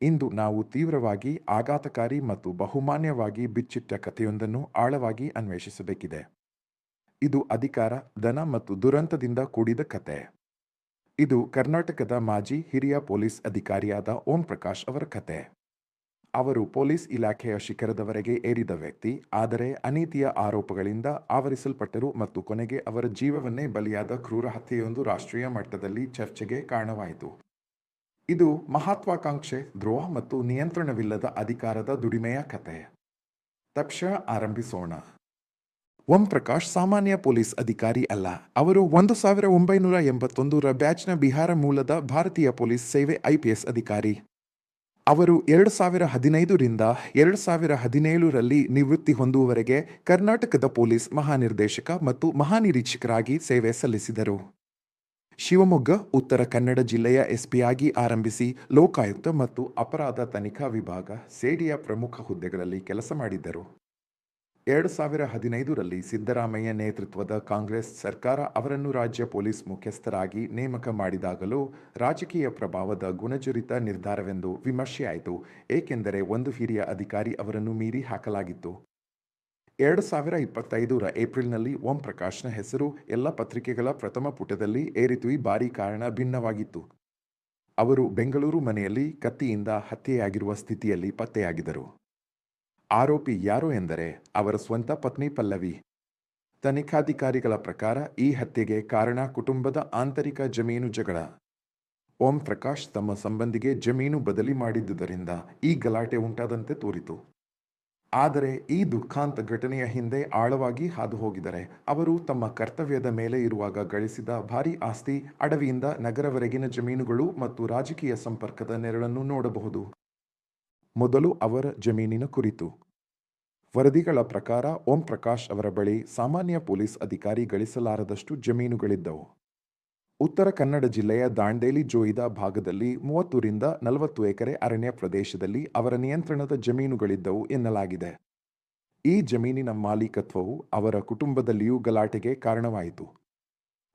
ಇಂದು ನಾವು ತೀವ್ರವಾಗಿ ಆಘಾತಕಾರಿ ಮತ್ತು ಬಹುಮಾನ್ಯವಾಗಿ ಬಿಚ್ಚಿಟ್ಟ ಕಥೆಯೊಂದನ್ನು ಆಳವಾಗಿ ಅನ್ವೇಷಿಸಬೇಕಿದೆ. ಇದು ಅಧಿಕಾರ ದನ ಮತ್ತು ದುರಂತದಿಂದ ಕೂಡಿದ ಕತೆ ಇದು ಕರ್ನಾಟಕದ ಮಾಜಿ ಹಿರಿಯ ಪೊಲೀಸ್ ಅಧಿಕಾರಿಯಾದ ಓಂ ಪ್ರಕಾಶ್ ಅವರ ಕತೆ ಅವರು ಪೊಲೀಸ್ ಇಲಾಖೆಯ ಶಿಖರದವರೆಗೆ ಏರಿದ ವ್ಯಕ್ತಿ, ಆದರೆ ಅನೀತಿಯ ಆರೋಪಗಳಿಂದ ಆವರಿಸಲ್ಪಟ್ಟರು ಮತ್ತು ಕೊನೆಗೆ ಅವರ ಜೀವವನ್ನೇ ಬಲಿಯಾದ ಕ್ರೂರ ಹತ್ಯೆಯೊಂದು ರಾಷ್ಟ್ರೀಯ ಮಟ್ಟದಲ್ಲಿ ಚರ್ಚೆಗೆ ಕಾರಣವಾಯಿತು. ಇದು ಮಹತ್ವಾಕಾಂಕ್ಷೆ, ದ್ರೋಹ ಮತ್ತು ನಿಯಂತ್ರಣವಿಲ್ಲದ ಅಧಿಕಾರದ ದುಡಿಮೆಯ ಕಥೆ. ತಕ್ಷಣ ಆರಂಭಿಸೋಣ. ಓಂ ಪ್ರಕಾಶ್ ಸಾಮಾನ್ಯ ಪೊಲೀಸ್ ಅಧಿಕಾರಿ ಅಲ್ಲ. ಅವರು ಒಂದು ಸಾವಿರ ಒಂಬೈನೂರ ಎಂಬತ್ತೊಂದರ ಬ್ಯಾಚ್ನ ಬಿಹಾರ ಮೂಲದ ಭಾರತೀಯ ಪೊಲೀಸ್ ಸೇವೆ ಐಪಿಎಸ್ ಅಧಿಕಾರಿ. ಅವರು ಎರಡು ಸಾವಿರ ಹದಿನೈದರಿಂದ ಎರಡು ಸಾವಿರ ಹದಿನೇಳರಲ್ಲಿ ನಿವೃತ್ತಿ ಹೊಂದುವವರೆಗೆ ಕರ್ನಾಟಕದ ಪೊಲೀಸ್ ಮಹಾನಿರ್ದೇಶಕ ಮತ್ತು ಮಹಾನಿರೀಕ್ಷಕರಾಗಿ ಸೇವೆ ಸಲ್ಲಿಸಿದರು. ಶಿವಮೊಗ್ಗ, ಉತ್ತರ ಕನ್ನಡ ಜಿಲ್ಲೆಯ ಎಸ್ಪಿಯಾಗಿ ಆರಂಭಿಸಿ ಲೋಕಾಯುಕ್ತ ಮತ್ತು ಅಪರಾಧ ತನಿಖಾ ವಿಭಾಗ ಸೇಡಿಯ ಪ್ರಮುಖ ಹುದ್ದೆಗಳಲ್ಲಿ ಕೆಲಸ ಮಾಡಿದ್ದರು. ಎರಡು ಸಾವಿರ ಹದಿನೈದರಲ್ಲಿ ಸಿದ್ದರಾಮಯ್ಯ ನೇತೃತ್ವದ ಕಾಂಗ್ರೆಸ್ ಸರ್ಕಾರ ಅವರನ್ನು ರಾಜ್ಯ ಪೊಲೀಸ್ ಮುಖ್ಯಸ್ಥರಾಗಿ ನೇಮಕ ಮಾಡಿದಾಗಲೂ ರಾಜಕೀಯ ಪ್ರಭಾವದ ಗುಣಜುರಿತ ನಿರ್ಧಾರವೆಂದು ವಿಮರ್ಶೆಯಾಯಿತು, ಏಕೆಂದರೆ ಒಂದು ಹಿರಿಯ ಅಧಿಕಾರಿ ಅವರನ್ನು ಮೀರಿ ಹಾಕಲಾಗಿತ್ತು. ಎರಡು ಸಾವಿರ ಇಪ್ಪತ್ತೈದರ ಏಪ್ರಿಲ್ನಲ್ಲಿ ಓಂ ಪ್ರಕಾಶ್ನ ಹೆಸರು ಎಲ್ಲ ಪತ್ರಿಕೆಗಳ ಪ್ರಥಮ ಪುಟದಲ್ಲಿ ಏರಿತು ಈ ಬಾರಿ ಕಾರಣ ಭಿನ್ನವಾಗಿತ್ತು. ಅವರು ಬೆಂಗಳೂರು ಮನೆಯಲ್ಲಿ ಕತ್ತಿಯಿಂದ ಹತ್ಯೆಯಾಗಿರುವ ಸ್ಥಿತಿಯಲ್ಲಿ ಪತ್ತೆಯಾಗಿದ್ದರು. ಆರೋಪಿ ಯಾರು ಎಂದರೆ ಅವರ ಸ್ವಂತ ಪತ್ನಿ ಪಲ್ಲವಿ. ತನಿಖಾಧಿಕಾರಿಗಳ ಪ್ರಕಾರ ಈ ಹತ್ಯೆಗೆ ಕಾರಣ ಕುಟುಂಬದ ಆಂತರಿಕ ಜಮೀನು ಜಗಳ. ಓಂ ಪ್ರಕಾಶ್ ತಮ್ಮ ಸಂಬಂಧಿಗೆ ಜಮೀನು ಬದಲಿ ಮಾಡಿದ್ದುದರಿಂದ ಈ ಗಲಾಟೆ ಉಂಟಾದಂತೆ ತೋರಿತು. ಆದರೆ ಈ ದುಃಖಾಂತ ಘಟನೆಯ ಹಿಂದೆ ಆಳವಾಗಿ ಹಾದು ಹೋಗಿದರೆ ಅವರು ತಮ್ಮ ಕರ್ತವ್ಯದ ಮೇಲೆ ಇರುವಾಗ ಗಳಿಸಿದ ಭಾರಿ ಆಸ್ತಿ ಅಡವಿಯಿಂದ ನಗರವರೆಗಿನ ಜಮೀನುಗಳು ಮತ್ತು ರಾಜಕೀಯ ಸಂಪರ್ಕದ ನೆರಳನ್ನು ನೋಡಬಹುದು. ಮೊದಲು ಅವರ ಜಮೀನಿನ ಕುರಿತು. ವರದಿಗಳ ಪ್ರಕಾರ ಓಂ ಪ್ರಕಾಶ್ ಅವರ ಬಳಿ ಸಾಮಾನ್ಯ ಪೊಲೀಸ್ ಅಧಿಕಾರಿ ಗಳಿಸಲಾರದಷ್ಟು ಜಮೀನುಗಳಿದ್ದವು. ಉತ್ತರ ಕನ್ನಡ ಜಿಲ್ಲೆಯ ದಾಂಡೇಲಿ ಜೋಯಿದ ಭಾಗದಲ್ಲಿ ಮೂವತ್ತರಿಂದ ನಲವತ್ತು ಎಕರೆ ಅರಣ್ಯ ಪ್ರದೇಶದಲ್ಲಿ ಅವರ ನಿಯಂತ್ರಣದ ಜಮೀನುಗಳಿದ್ದವು ಎನ್ನಲಾಗಿದೆ. ಈ ಜಮೀನಿನ ಮಾಲೀಕತ್ವವು ಅವರ ಕುಟುಂಬದಲ್ಲಿಯೂ ಗಲಾಟೆಗೆ ಕಾರಣವಾಯಿತು.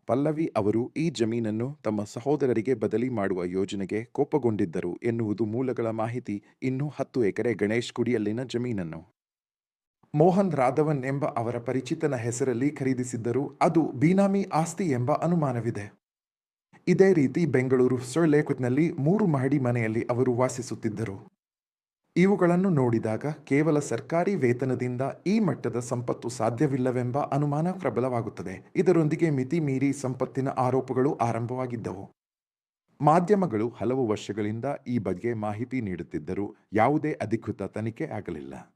ಪಲ್ಲವಿ ಅವರು ಈ ಜಮೀನನ್ನು ತಮ್ಮ ಸಹೋದರರಿಗೆ ಬದಲಿ ಮಾಡುವ ಯೋಜನೆಗೆ ಕೋಪಗೊಂಡಿದ್ದರು ಎನ್ನುವುದು ಮೂಲಗಳ ಮಾಹಿತಿ ಇನ್ನೂ ಹತ್ತು ಎಕರೆ ಗಣೇಶ್ ಗುಡಿಯಲ್ಲಿನ ಜಮೀನನ್ನು. ಮೋಹನ್ ರಾಧವನ್ ಎಂಬ ಅವರ ಪರಿಚಿತನ ಹೆಸರಲ್ಲಿ ಖರೀದಿಸಿದ್ದರು, ಅದು ಬೀನಾಮಿ ಆಸ್ತಿ ಎಂಬ ಅನುಮಾನವಿದೆ. ಇದೇ ರೀತಿ ಬೆಂಗಳೂರು ಲೇಕುತ್ನಲ್ಲಿ ಮೂರು ಮಹಡಿ ಮನೆಯಲ್ಲಿ ಅವರು ವಾಸಿಸುತ್ತಿದ್ದರು. ಇವುಗಳನ್ನು ನೋಡಿದಾಗ ಕೇವಲ ಸರ್ಕಾರಿ ವೇತನದಿಂದ ಈ ಮಟ್ಟದ ಸಂಪತ್ತು ಸಾಧ್ಯವಿಲ್ಲವೆಂಬ ಅನುಮಾನ ಪ್ರಬಲವಾಗುತ್ತದೆ. ಇದರೊಂದಿಗೆ ಮಿತಿ ಮೀರಿ ಸಂಪತ್ತಿನ ಆರೋಪಗಳು ಆರಂಭವಾಗಿದ್ದವು. ಮಾಧ್ಯಮಗಳು ಹಲವು ವರ್ಷಗಳಿಂದ ಈ ಬಗ್ಗೆ ಮಾಹಿತಿ ನೀಡುತ್ತಿದ್ದರೂ ಯಾವುದೇ ಅಧಿಕೃತ ತನಿಖೆ ಆಗಲಿಲ್ಲ.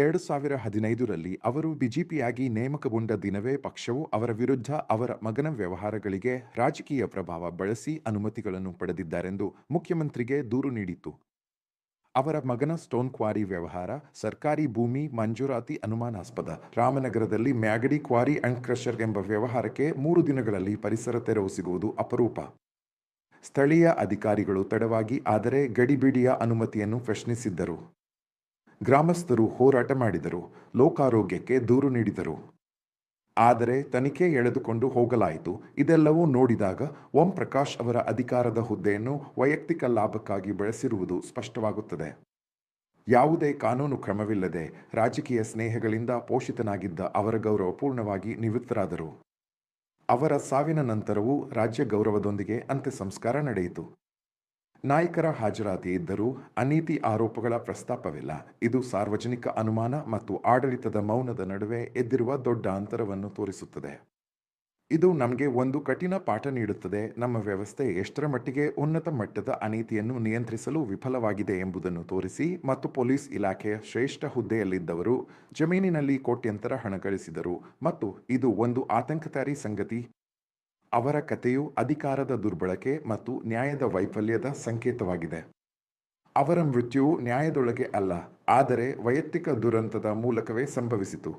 ಎರಡು ಸಾವಿರ ಹದಿನೈದರಲ್ಲಿ ಅವರು ಬಿಜೆಪಿಯಾಗಿ ನೇಮಕಗೊಂಡ ದಿನವೇ ಪಕ್ಷವು ಅವರ ವಿರುದ್ಧ ಅವರ ಮಗನ ವ್ಯವಹಾರಗಳಿಗೆ ರಾಜಕೀಯ ಪ್ರಭಾವ ಬಳಸಿ ಅನುಮತಿಗಳನ್ನು ಪಡೆದಿದ್ದಾರೆಂದು ಮುಖ್ಯಮಂತ್ರಿಗೆ ದೂರು ನೀಡಿತ್ತು. ಅವರ ಮಗನ ಸ್ಟೋನ್ ಕ್ವಾರಿ ವ್ಯವಹಾರ, ಸರ್ಕಾರಿ ಭೂಮಿ ಮಂಜೂರಾತಿ ಅನುಮಾನಾಸ್ಪದ, ರಾಮನಗರದಲ್ಲಿ ಮ್ಯಾಗಡಿ ಕ್ವಾರಿ ಅಂಡ್ ಕ್ರಷರ್ ಎಂಬ ವ್ಯವಹಾರಕ್ಕೆ ಮೂರು ದಿನಗಳಲ್ಲಿ ಪರಿಸರ ತೆರವು ಸಿಗುವುದು ಅಪರೂಪ. ಸ್ಥಳೀಯ ಅಧಿಕಾರಿಗಳು ತಡವಾಗಿ ಆದರೆ ಗಡಿಬಿಡಿಯ ಅನುಮತಿಯನ್ನು ಪ್ರಶ್ನಿಸಿದ್ದರು. ಗ್ರಾಮಸ್ಥರು ಹೋರಾಟ ಮಾಡಿದರು, ಲೋಕಾರೋಗ್ಯಕ್ಕೆ ದೂರು ನೀಡಿದರು. ಆದರೆ ತನಿಖೆ ಎಳೆದುಕೊಂಡು ಹೋಗಲಾಯಿತು. ಇದೆಲ್ಲವೂ ನೋಡಿದಾಗ ಓಂ ಪ್ರಕಾಶ್ ಅವರ ಅಧಿಕಾರದ ಹುದ್ದೆಯನ್ನು ವೈಯಕ್ತಿಕ ಲಾಭಕ್ಕಾಗಿ ಬಳಸಿರುವುದು ಸ್ಪಷ್ಟವಾಗುತ್ತದೆ. ಯಾವುದೇ ಕಾನೂನು ಕ್ರಮವಿಲ್ಲದೆ ರಾಜಕೀಯ ಸ್ನೇಹಗಳಿಂದ ಪೋಷಿತನಾಗಿದ್ದ ಅವರ ಗೌರವ ಪೂರ್ಣವಾಗಿ ನಿವೃತ್ತರಾದರು. ಅವರ ಸಾವಿನ ನಂತರವೂ ರಾಜ್ಯ ಗೌರವದೊಂದಿಗೆ ಅಂತ್ಯ ಸಂಸ್ಕಾರ ನಡೆಯಿತು. ನಾಯಕರ ಹಾಜರಾತಿ ಇದ್ದರೂ ಅನೀತಿ ಆರೋಪಗಳ ಪ್ರಸ್ತಾಪವಿಲ್ಲ. ಇದು ಸಾರ್ವಜನಿಕ ಅನುಮಾನ ಮತ್ತು ಆಡಳಿತದ ಮೌನದ ನಡುವೆ ಎದ್ದಿರುವ ದೊಡ್ಡ ಅಂತರವನ್ನು ತೋರಿಸುತ್ತದೆ. ಇದು ನಮಗೆ ಒಂದು ಕಠಿಣ ಪಾಠ ನೀಡುತ್ತದೆ. ನಮ್ಮ ವ್ಯವಸ್ಥೆ ಎಷ್ಟರ ಮಟ್ಟಿಗೆ ಉನ್ನತ ಮಟ್ಟದ ಅನೀತಿಯನ್ನು ನಿಯಂತ್ರಿಸಲು ವಿಫಲವಾಗಿದೆ ಎಂಬುದನ್ನು ತೋರಿಸಿ ಮತ್ತು ಪೊಲೀಸ್ ಇಲಾಖೆಯ ಶ್ರೇಷ್ಠ ಹುದ್ದೆಯಲ್ಲಿದ್ದವರು ಜಮೀನಿನಲ್ಲಿ ಕೋಟ್ಯಂತರ ಹಣ ಗಳಿಸಿದರು ಮತ್ತು ಇದು ಒಂದು ಆತಂಕಕಾರಿ ಸಂಗತಿ. ಅವರ ಕಥೆಯು ಅಧಿಕಾರದ ದುರ್ಬಳಕೆ ಮತ್ತು ನ್ಯಾಯದ ವೈಫಲ್ಯದ ಸಂಕೇತವಾಗಿದೆ. ಅವರ ಮೃತ್ಯುವು ನ್ಯಾಯದೊಳಗೆ ಅಲ್ಲ, ಆದರೆ ವೈಯಕ್ತಿಕ ದುರಂತದ ಮೂಲಕವೇ ಸಂಭವಿಸಿತು.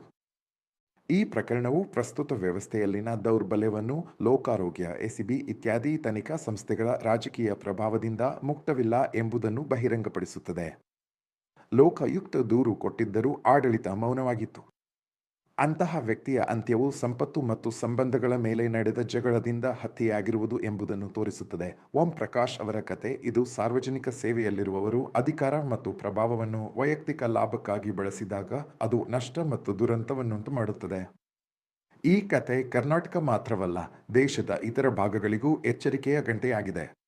ಈ ಪ್ರಕರಣವು ಪ್ರಸ್ತುತ ವ್ಯವಸ್ಥೆಯಲ್ಲಿನ ದೌರ್ಬಲ್ಯವನ್ನು, ಲೋಕಾರೋಗ್ಯ, ಎಸಿಬಿ ಇತ್ಯಾದಿ ತನಿಖಾ ಸಂಸ್ಥೆಗಳ ರಾಜಕೀಯ ಪ್ರಭಾವದಿಂದ ಮುಕ್ತವಿಲ್ಲ ಎಂಬುದನ್ನು ಬಹಿರಂಗಪಡಿಸುತ್ತದೆ. ಲೋಕಾಯುಕ್ತ ದೂರು ಕೊಟ್ಟಿದ್ದರೂ ಆಡಳಿತ ಮೌನವಾಗಿತ್ತು. ಅಂತಹ ವ್ಯಕ್ತಿಯ ಅಂತ್ಯವು ಸಂಪತ್ತು ಮತ್ತು ಸಂಬಂಧಗಳ ಮೇಲೆ ನಡೆದ ಜಗಳದಿಂದ ಹತ್ಯೆಯಾಗಿರುವುದು ಎಂಬುದನ್ನು ತೋರಿಸುತ್ತದೆ. ಓಂ ಪ್ರಕಾಶ್ ಅವರ ಕತೆ, ಇದು ಸಾರ್ವಜನಿಕ ಸೇವೆಯಲ್ಲಿರುವವರು ಅಧಿಕಾರ ಮತ್ತು ಪ್ರಭಾವವನ್ನು ವೈಯಕ್ತಿಕ ಲಾಭಕ್ಕಾಗಿ ಬಳಸಿದಾಗ ಅದು ನಷ್ಟ ಮತ್ತು ದುರಂತವನ್ನುಂಟು ಮಾಡುತ್ತದೆ. ಈ ಕತೆ ಕರ್ನಾಟಕ ಮಾತ್ರವಲ್ಲ, ದೇಶದ ಇತರ ಭಾಗಗಳಿಗೂ ಎಚ್ಚರಿಕೆಯ ಗಂಟೆಯಾಗಿದೆ.